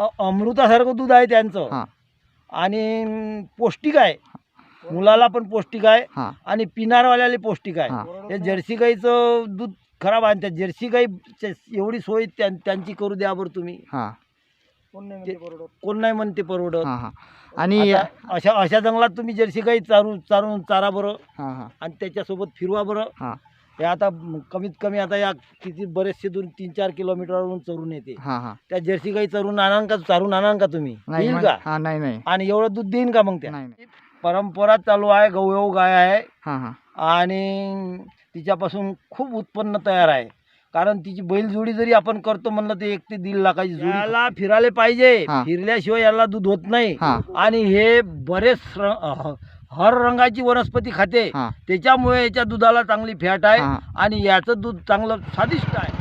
अ- अमृतासारखं दूध आहे त्यांचं. हां. आणि पौष्टिक आहे. मुलाला पण पौष्टिक आहे हां. आणि पिणारवाल्याला पौष्टिक आहे. हां. हे जर्सी गाईचं दूध खराब आहे आणि त्या जर्सी गाई एवढी सोय त्यां- त्यांची करू द्या बरं तुम्ही. हां. ते- कोण नाही म्हणते परवडत. हां हां. आणि आता अशा अशा जंगलात तुम्ही जर्सी गाई चारून चारून चारा बरं हां हां. आणि त्याच्यासोबत फिरवा बरं. हां. हे आता कमीत कमी आता या किती बरेचसे दोन तीन चार किलोमीटरवरून चरून येते. हां हां. त्या जर्सी गाई चरून आणाल का चारून आणाल का तुम्ही? नाही येईल का? हां नाही नाही. आणि एवढं दूध देईन का मग त्या? नाही नाही. परंपरा चालू आहे गवळव गाय आहे. हां हां. आणि तिच्यापासून खूप उत्पन्न तयार आहे. कारण तिची बैलजोडी जरी आपण करतो म्हणलं तर एक ते दीड लाखाची जोडी याला फिरायला पाहिजे. हा. फिरल्याशिवाय याला दूध होत नाही. हां. आणि हे बरेच हर रंगाची वनस्पती खाते. हां. त्याच्यामुळे याच्या दुधाला चांगली फॅट आहे हां. आणि याचं दूध चांगलं स्वादिष्ट आहे.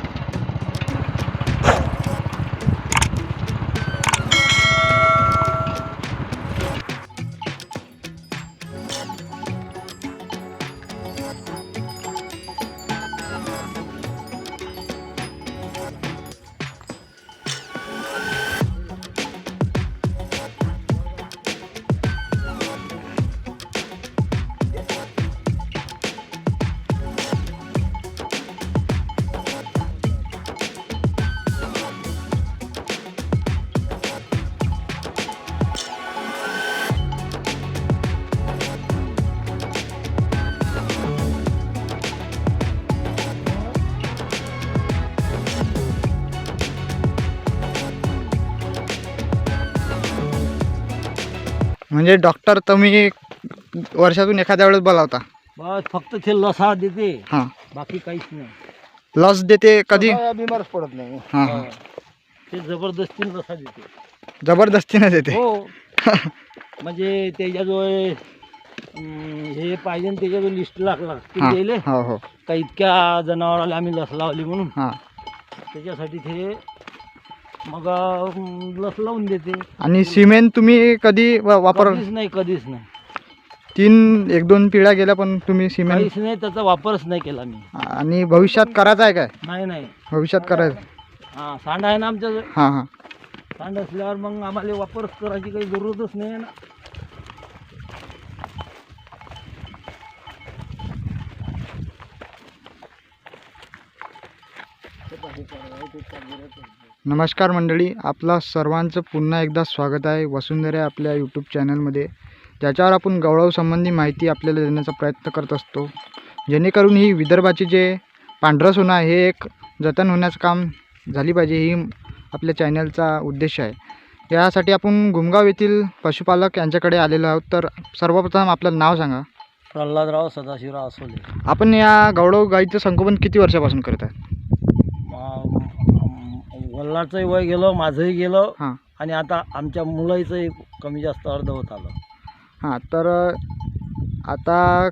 म्हणजे डॉक्टर तुम्ही वर्षातून एखाद्या वेळेस बोलावता. बस फक्त ते लसा देते. हां. बाकी काहीच नाही. लस देते कधी? बिमारच पडत नाही. हां. ते जबरदस्तीने लसा देते. जबरदस्तीने देते. हो. म्हणजे त्याच्याजवळ अं, हे पाहिजे न त्याच्याजवळ लिस्ट लाग लागते हां. दिले हो हो. का इतक्या जनावराला आम्ही लस लावली म्हणून. हां. त्याच्यासाठी ते मग लस लावून देते. आणि सिमेंट तुम्ही कधी वा- वापर कधीच नाही कधीच नाही. तीन एक दोन पिढ्या गेल्या पण तुम्ही सिमेंट काहीच नाही त्याचा वापरच नाही केला मी. आणि भविष्यात करायचं आहे काय? नाही नाही. भविष्यात करायचं. हां सांड आहे ना आमच्याजवळ. हां हां. सांड असल्यावर मग आम्हाला वापरच करायची काही जरूरतच नाही आहे ना. नमस्कार मंडळी आपला सर्वांचं पुन्हा एकदा स्वागत आहे वसुंधरा आपल्या यूट्यूब चॅनलमध्ये ज्याच्यावर आपण गौरवसंबंधी माहिती आपल्याला देण्याचा प्रयत्न करत असतो. जेणेकरून ही विदर्भाची जे पांढरं सोनं आहे हे एक जतन होण्याचं काम झाली पाहिजे ही आपल्या चॅनलचा उद्देश आहे. यासाठी आपण गुमगाव येथील पशुपालक यांच्याकडे आलेलो आहोत. तर सर्वप्रथम आपलं नाव सांगा. प्रल्हादराव सदाशिवराव असोले. आपण या गौरव गाईचं संगोपन किती वर्षापासून करत आहे वल्लाचंही वय गेलं माझंही गेलं हां. आणि आता आमच्या मुलाचं कमी जास्त अर्ध होत आलं. हां तर आता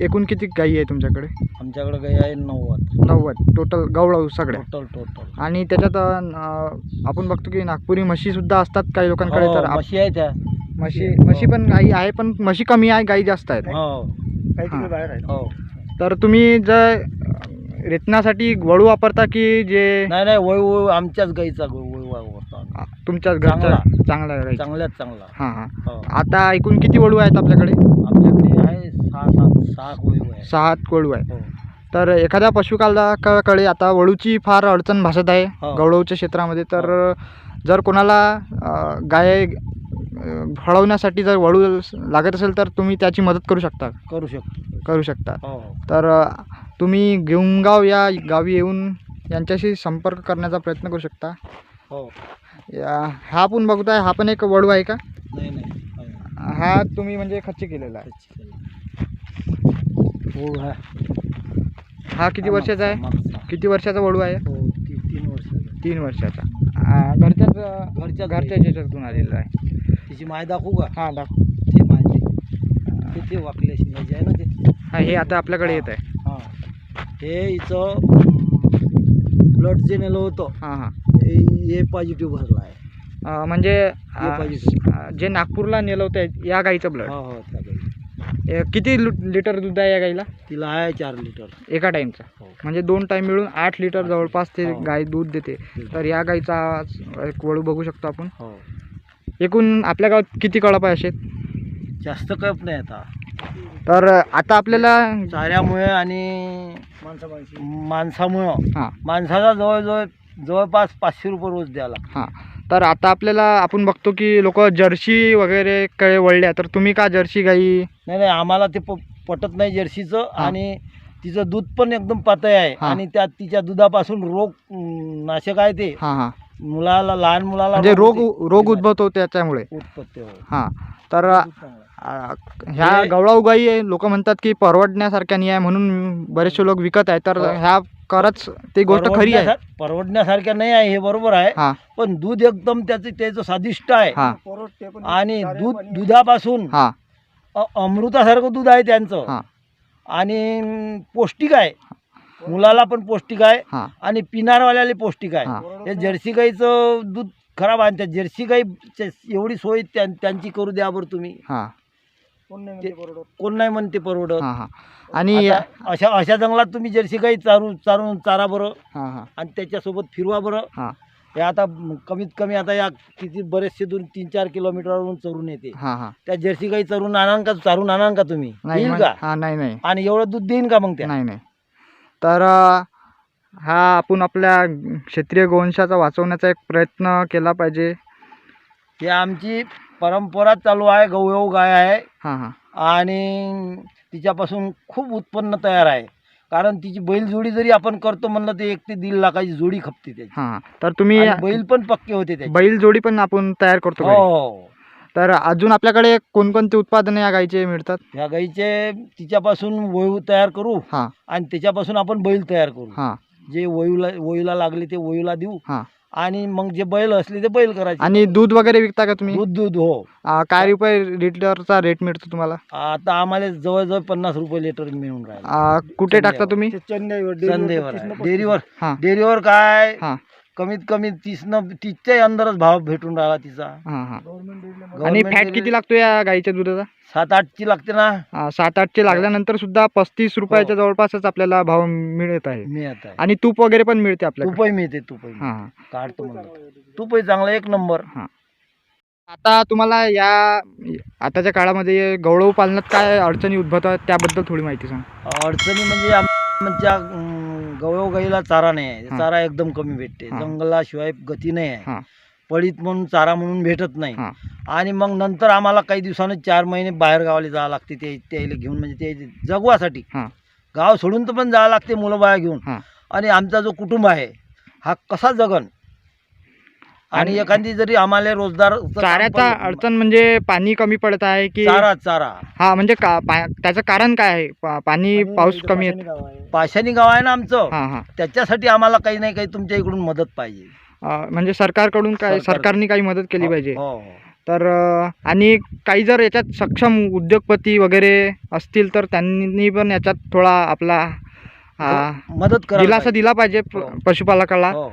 एकूण किती गाई आहे तुमच्याकडे? आमच्याकडे काही आहे नव्वद. नव्वद. टोटल गवळाऊ सगळ्या. टोटल टोटल आणि त्याच्यात अं, आपण बघतो की नागपुरी म्हशीसुद्धा असतात काही लोकांकडे तर आप- हो, म्हशी आहे त्या. म्हशी म्हशी पण गाई आहे पण म्हशी कमी आहे गाई जास्त आहेत. हो. हां. बाहेर आहे हो. तर तुम्ही जर रेतनासाठी वळू वापरता की जे नाही नाही वय वय आमच्याच गाईचा वय वापरतो आम्ही. तुमच्याच घरच्या चांगला. चांगला गाई चांगल्यात चांगला. हां हां. हो. आता एकूण किती वळू आहेत आपल्याकडे? आपल्याकडे आहे सहा सात सहा वय आहे सहा वळू आहे हो. तर एखाद्या पशुपालकाकडे आता वळूची फार अडचण भासत आहे हो. गवळूच्या क्षेत्रामध्ये. तर जर कोणाला अं, गाय अं, फळवण्यासाठी जर वळू लागत असेल तर तुम्ही त्याची मदत करू शकता. करू शकतो. करू शकता. हो. तर अं, तुम्ही घेऊनगाव या गावी येऊन यांच्याशी संपर्क करण्याचा प्रयत्न करू शकता. हो. या हा आपण बघताय हा पण एक वळू आहे का? नाही नाही. आहे. हा तुम्ही म्हणजे खच्ची केलेला आहे. हो हा हा किती वर्षाचा आहे? मागचा. किती वर्षाचा वळू आहे? हो ती तीन वर्षाचा. तीन वर्षाचा. आ, घरच्याच अं, घरच्याच घरच्या याच्यातून आलेला आहे. तिची माय दाखवू का? हां दाखव. ते माझे ते ते वाकले शिंगाचे आहे ना ते. हा हे आता आपल्याकडे येत आहे. हां हिचं ब्लड जे नेलं होतं हां हां. हे पॉझिटिव्ह भरलं आहे. अं, म्हणजे हे अं, जे नागपूरला नेलं होतं या गाईचं ब्लड हो हो त्या गाईचं. किती लु- लिटर दूध आहे या गाईला? तिला आहे चार लिटर एका टाईमचं. हो. म्हणजे दोन टाईम मिळून आठ लिटर जवळपास ते हो. गाय दूध देते. तर या गाईचा आज एक वळू बघू शकतो आपण. हो. एकूण आपल्या गावात किती कळप आहे शेत जास्त कप नाही आता. तर आता आपल्याला चाऱ्यामुळे आणि माणसामुळं हां माणसाला जवळजवळ जवळपास पाचशे रुपये रोज द्यायला हां तर आता आपल्याला आपण बघतो की लोक जर्सी वगैरे कडे वळल्या तर तुम्ही का जर्सी गाई नाही नाही आम्हाला ते प पटत नाही जर्सीचं हां. आणि तिचं दूध पण एकदम पातळ आहे हां. आणि त्यात तिच्या दुधापासून रोग अं, नाशक आहे ते हां हां मुलाला लहान मुलाला म्हणजे रोग होते. रोग उद्भवतो त्याच्यामुळे उत्पत्ती. हां तर दूध चांगलं आहे. ह्या हे- गवळाऊ गाई लोक म्हणतात की परवडण्यासारख्या नाही आहे म्हणून बरेचसे लोक विकत आहे तर हो. ह्या खरंच ती गोष्ट खरी आहे. परवडण्यासा- परवडण्यासारख्या नाही आहे हे बरोबर आहे. पण दूध एकदम त्याचं त्याचं स्वादिष्ट आहे. आणि दूध दुधापासून अमृतासारखं दूध आहे त्यांचं. आणि पौष्टिक आहे. मुलाला पण पौष्टिक आहे. आणि पिणारवाल्याला पौष्टिक आहे. हां. जर्सी गाईचं दूध खराब आहे आणि त्या जर्सी गाई एवढी सोय त्यां- त्यांची करू द्या बरं तुम्ही. ते- कोण नाही म्हणते परवडत. हां हां. आणि आता अशा अशा जंगलात तुम्ही जर्सी गाई चारू चारून चारा बरं हां हां. आणि त्याच्यासोबत फिरवा बरं. हां. हे आता कमीत कमी आता या किती बरेचसे दूर तीन चार किलोमीटरवरून चरून येते. हां हां. त्या जर्सी गाई चरून आणान का चारून आणान का तुम्ही? नाही येईल मग- का? हां नाही नाही. आणि एवढं दूध देईन का मग त्या? नाही नाही. तर अ, हा आपण आपल्या क्षेत्रीय गोवंशाचा वाचवण्याचा एक प्रयत्न केला पाहिजे. हे आमची परंपरा चालू आहे गवळव गाय आहे. हां हां. आणि तिच्यापासून खूप उत्पन्न तयार आहे. कारण तिची बैल जोडी जरी आपण करतो म्हणलं ते एक ते दीड लाखाची जोडी खपते त्याची. हां हां तर तुम्ही आणि बैल पण पक्के होते त्याचे. बैल जोडी पण आपण तयार करतो घरी. हो. तर अजून आपल्याकडे कोणकोणते उत्पादने या गाईचे मिळतात? ह्या गाईचे तिच्यापासून वयू तयार करू हां. आणि त्याच्यापासून आपण बैल तयार करू. हां. जे वयूला वयूला लागले ते वयूला देऊ. हां. आणि मग जे बैल असले ते बैल करायचे. आणि दूध वगैरे विकता का तुम्ही? दूध दूध हो. काय रुपये लिटरचा रेट मिळतो तुम्हाला? आता आम्हाला जवळजवळ पन्नास रुपये लिटर मिळून राहिलं. कुठे टाकता तुम्ही? संदेवर आहे. डेअरीवर. हां. डेअरीवर काय? हां. कमीत कमी तीस न तीसच्या अंदरच भाव भेटून राहिला तिचा. हां हां. आणि Government फॅट किती लागतो या गाईच्या दुधाचा? सात आठची लागते ना. अ, सात आठचे लागल्यानंतर सुद्धा पस्तीस रुपयाच्या जवळपासच आपल्याला भाव मिळत आहे. मिळत आहे. आणि तूप वगैरे पण मिळते आपल्याला तुपही मिळते तुपही. हां हां. काढतो म्हणलं तुपही चांगला एक नंबर. आता तुम्हाला या आताच्या काळामध्ये गवळव पालनात काय अडचणी उद्भवतात त्याबद्दल थोडी माहिती सांग. अडचणी म्हणजे आमच्या अं, गवळव गाईला चारा नाही आहे. चारा एकदम कमी भेटते. जंगलाशिवाय गती नाही आहे. हां. पडीत म्हणून चारा म्हणून भेटत नाही. आणि मग नंतर आम्हाला काही दिवसानं चार महिने बाहेर गावाला जावं लागते ते त्याला घेऊन. म्हणजे ते जगवासाठी. गाव सोडून तर पण जावं लागते मुलं बाया घेऊन. आणि आमचा जो कुटुंब आहे हा कसा जगन? आणि एखादी जरी आम्हाला रोजगार चाऱ्याचा अडचण म्हणजे पाणी कमी पडत आहे की चारा चारा. हा म्हणजे का पा- त्याचं कारण काय आहे? पा- पाणी पाऊस कमी येत पाशानी गाव आहे ना आमचं. हां हां. त्याच्यासाठी आम्हाला काही नाही काही तुमच्या इकडून मदत पाहिजे. अं, म्हणजे सरकारकडून काय सरकार- सरकारने काही मदत केली हो, पाहिजे. हो. हो. तर अं, आणि काही जर याच्यात सक्षम उद्योगपती वगैरे असतील तर त्यांनी पण याच्यात थोडा आपला हा, मदत करा दिलासा दिला पाहिजे प- हो. पशुपालकाला. हो.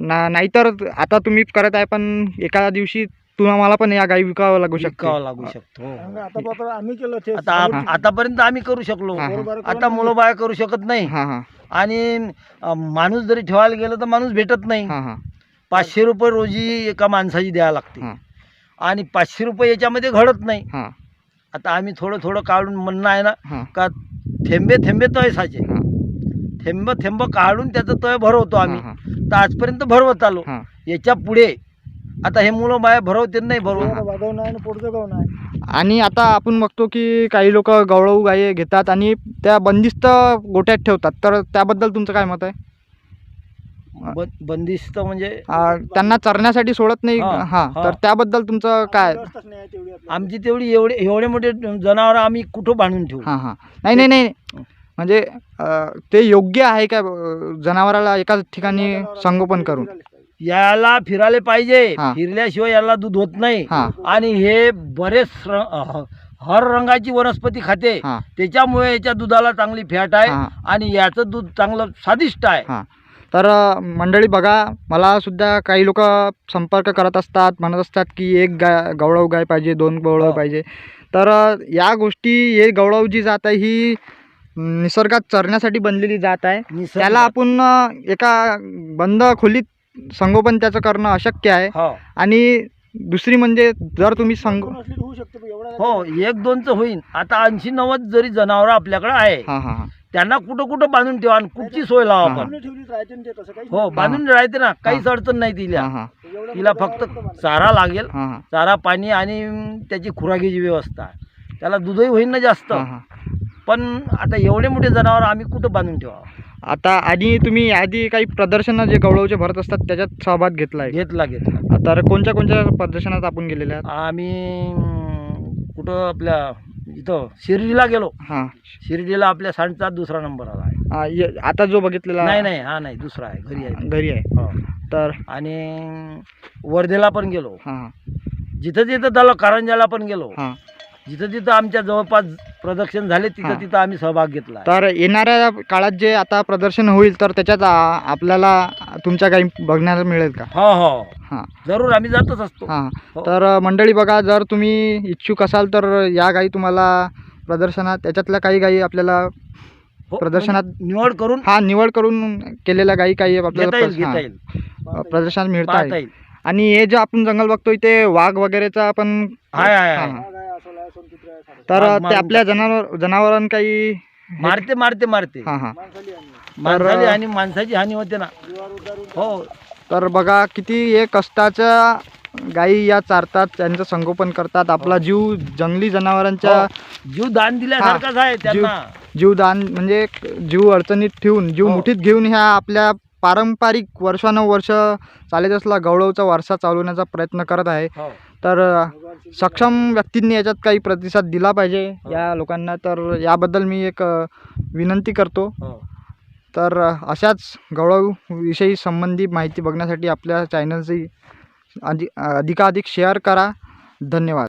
ना नाहीतर आता तुम्ही करत आहे पण एका दिवशी तुम्हाला पण या गाई विकावं लागू शकतो. विकावं लागू शकतो हो. आम्ही केलं ते. आता आम- आतापर्यंत आम्ही करू शकलो. हां, हां. आता मुलं बाया करू शकत नाही. हां हां. आणि अं, माणूस जरी ठेवायला गेलं तर माणूस भेटत नाही. हां हां. पाचशे रुपये रोजी एका माणसाची द्यायला लागते. हां. आणि पाचशे रुपये याच्यामध्ये घडत नाही. हां. आता आम्ही थोडं थोडं काढून म्हणणं आहे ना हां. का थेंबे थेंबे तय साचे. हां. थेंब थेंब काढून त्याचं तय भरवतो आम्ही. हां, तर आजपर्यंत भरवत आलो. हां. याच्यापुढे आता हे मुलं बाया भरवते नाही भरवत वागव नाही आणि पुढचं गाव नाही आणि आता आपण बघतो की काही लोक गवळऊ गायी घेतात आणि त्या बंदिस्त गोट्यात ठेवतात. तर त्याबद्दल तुमचं काय मत आहे? ब- बंदिस्त म्हणजे? आ, त्यांना चरण्यासाठी सोडत नाही हां, हां. हां. तर त्याबद्दल तुमचं काय? व्यवस्थाच नाही आहे तेवढी आपल्याला. आमची तेवढी एवढे एवढे मोठे जनावर आम्ही कुठं बांधून ठेवू? हां हां. नाही नाही नाही. म्हणजे ते योग्य आहे का जनावराला एकाच ठिकाणी संगोपन करून? याला फिरायला पाहिजे. हां. फिरल्याशिवाय याला दूध होत नाही. हां. आणि हे बरेच र- हर रंगाची वनस्पती खाते. हां. त्याच्यामुळे याच्या दुधाला चांगली फॅट आहे हां. आणि याचं दूध चांगलं स्वादिष्ट आहे. हां. तर अ, मंडळी बघा मला सुद्धा काही लोक संपर्क करत असतात म्हणत असतात की एक गाय गवळव गाय पाहिजे दोन गवळव हो. पाहिजे. तर अ, या गोष्टी हे गवळव जी जात आहे ही निसर्गात चरण्यासाठी बनलेली जात आहे. त्याला आपण अ, एका बंद खोलीत संगोपन त्याचं करणं अशक्य आहे. हो. आणि दुसरी म्हणजे जर तुम्ही संग कोण असली तर होऊ शकतो पण एवढा हो एक दोनचं होईन. आता ऐंशी नव्वद जरी जनावरं आपल्याकडे आहे हां हां हां. त्यांना कुठं कुठं बांधून ठेवा आणि कुठची सोय लावा हा. आपण. पूर्ण ठेवली तर राहते ना ते तसं काही हो बांधून राहते ना काहीच. अडचण नाही तिला. हां हां. एवढं तिला फक्त? चारा लागेल हां हां. चारा पाणी आणि त्याची खुराकीची व्यवस्था. त्याला दूधही होईन ना जास्त. हां हां. पण आता एवढे मोठे जनावर आम्ही कुठं बांधून ठेवा आता आणि तुम्ही आधी काही प्रदर्शनं जे गवळवचे भरत असतात त्याच्यात सहभाग घेतला आहे घेतला घेतला. तर कोणत्या कोणत्या प्रदर्शनात आपण गेलेले आहात? आम्ही अं, कुठं आपल्या इथं शिर्डीला गेलो. हां. शिर्डीला आपल्या सांडचा दुसरा नंबर आला आहे. आ, य- आता जो बघितलेला नाही नाही हा नाही दुसरा आहे घरी आहे. घरी आहे. हो. तर? आणि वर्धेला पण गेलो. हां. जिथं जिथं झालं कारंजाला पण गेलो. हां. जिथं जिथं आमच्या जवळपास प्रदर्शन झाले हा. तिथं तिथं आम्ही सहभाग घेतला. तर येणाऱ्या काळात जे आता प्रदर्शन होईल तर त्याच्यात आ, आपल्याला तुमच्या काही बघण्याला मिळेल का हो हो हां जरूर आम्ही जातच असतो हां हो. तर अ, मंडळी बघा जर तुम्ही इच्छुक असाल तर या गाई तुम्हाला प्रदर्शनात त्याच्यातल्या काही गाई आपल्याला हो, प्रदर्शनात म्हणजे निवड करून हा निवड करून केलेल्या गाई काही आपल्याला घेता येईल प्रस- घेता हां, येईल अ, प्रदर्शनात मिळता पाहता येईल येईल आणि हे जे आपण जंगल बघतोय ते वाघ वगैरेचा आपण हाय, हाय. हां. तर ते आपल्या जनावर जनावरां काही मारते मारते मारते. हां हां. माणसाची आणि. माणसाची हानी होते ना. हो. तर बघा किती हे कष्टाच्या गायी या चारतात त्यांचं संगोपन करतात. आपला जीव जंगली जनावरांच्या हो. जीव दान दिल्यासारखाच आहे त्यांना. जीवदान म्हणजे जीव अडचणीत ठेवून जीव हो. मुठीत घेऊन ह्या आपल्या पारंपरिक वर्षानुवर्ष चालत असला गौरवचा वारसा चालवण्याचा प्रयत्न करत आहे. हो. तर सक्षम व्यक्तींनी याच्यात काही प्रतिसाद दिला पाहिजे हो. या लोकांना तर याबद्दल मी एक विनंती करतो हो. तर अशाच गौरवविषयी संबंधी माहिती बघण्यासाठी आपल्या चॅनलची अधिक अधिकाधिक शेअर करा धन्यवाद